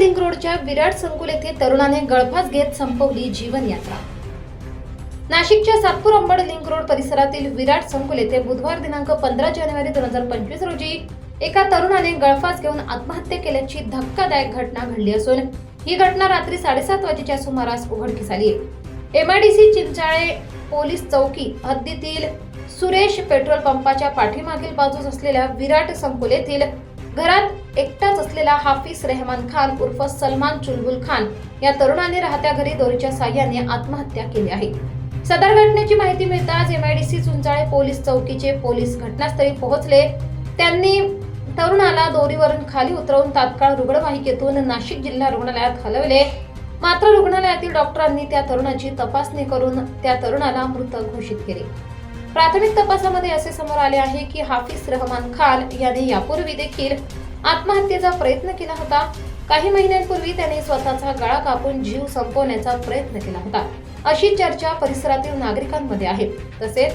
Link रोडच्या विराट संकुल येथे तरुणाने गळफास घेत संपवली जीवनयात्रा. नाशिकच्या सातपूर अंबड लिंक रोड परिसरातील विराट संकुल येथे बुधवार दिनांक पंधरा जानेवारी दोन हजार पंचवीस रोजी एका तरुणाने गळफास घेऊन आत्महत्या केल्याची धक्कादायक घटना घडली असून ही घटना रात्री साडेसात वाजेच्या सुमारास उघडकीस आली एमआयडीसी चिंचाळे पोलीस चौकी हद्दीतील सुरेश पेट्रोल पंपाच्या पाठीमागील बाजूस असलेल्या विराट संकुल येथील घरात एकटाच असलेला हाफिज रेहमान खान उर्फ सलमान चुलबुल खान या तरुणाने राहत्या घरी दोरीच्या साह्याने आत्महत्या केली आहे. सदर घटनेची माहिती मिळताच एमआयडीसी चुंचाळे पोलीस चौकीचे पोलीस घटनास्थळी पोहोचले. त्यांनी तरुणाला दोरीवरून खाली उतरवून तात्काळ रुग्णवाहिकेतून नाशिक जिल्हा रुग्णालयात हलवले. मात्र रुग्णालयातील डॉक्टरांनी त्या तरुणाची तपासणी करून त्या तरुणाला मृत घोषित केले. प्राथमिक तपासामध्ये असे समोर आले आहे की हाफिज रहमान खान याने यापूर्वी देखील आत्महत्येचा प्रयत्न केला होता. काही महिन्यांपूर्वी त्याने स्वतःचा गळा कापून जीव संपवण्याचा प्रयत्न केला होता. अशी चर्चा परिसरातील नागरिकांमध्ये आहे. तसेच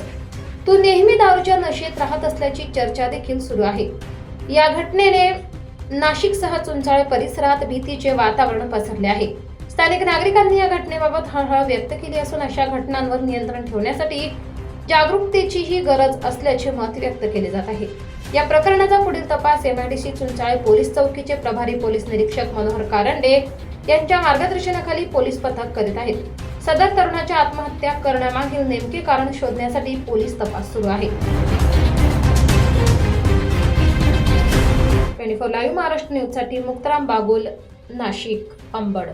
तो नेहमी दारूच्या नशेत राहत असल्याची चर्चा देखील सुरू आहे. या घटनेने नाशिकसह चुंचाळे परिसरात भीतीचे वातावरण पसरले आहे. स्थानिक नागरिकांनी या घटनेबाबत हळहळ व्यक्त केली असून अशा घटनांवर नियंत्रण ठेवण्यासाठी जागरूकतेचीही गरज असल्याचे मत व्यक्त केले जात आहे. या प्रकरणाचा पुढील तपास एमआयडीसी चुंचाळे पोलीस चौकीचे प्रभारी पोलीस निरीक्षक मनोहर कारंडे यांच्या मार्गदर्शनाखाली पोलीस पथक करीत आहेत. सदर तरुणाच्या आत्महत्या करण्यामागील नेमके कारण शोधण्यासाठी पोलीस तपास सुरू आहे. ट्वेंटी फोर लाईव्ह महाराष्ट्र न्यूजसाठी मुक्ताराम बागुल नाशिक अंबड.